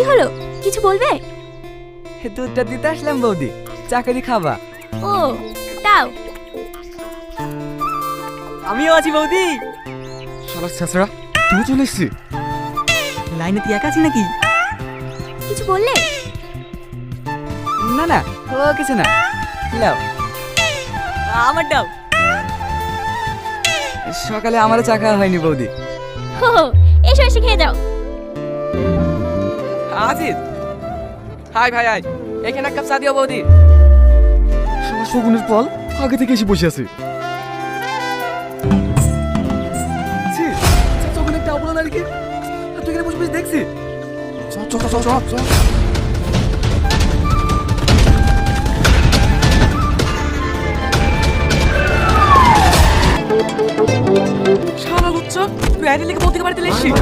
কি হলো? কিছু বলবে? দুধটা দিতে আসলাম বৌদি। চাকরি খাবা। ও দাও। আমিও আছি বৌদি। শালা ছেঁচড়া তুই চলে এসছি লাইনে তুই একা আছি নাকি? কিছু বললে? না না ও কিছু না। লাও আমার দাও। সকালে আমারও চা খাওয়া হয়নি বৌদি। হো হো, এসো এসে খেয়ে যাও। আজিজ হাই ভাই হাই। এখানে এক কাপ চা দিও বৌদি। শগুনের পল আগে থেকে এসে বসে আছে। চাচা একটা আবলা নারীকে আর তুই এখানে বসে বসে দেখছি চল চল চল চল চল শালা লুচ্চা তুই আইডি লিখে বৌদিকে বাড়িতে এসেছিস?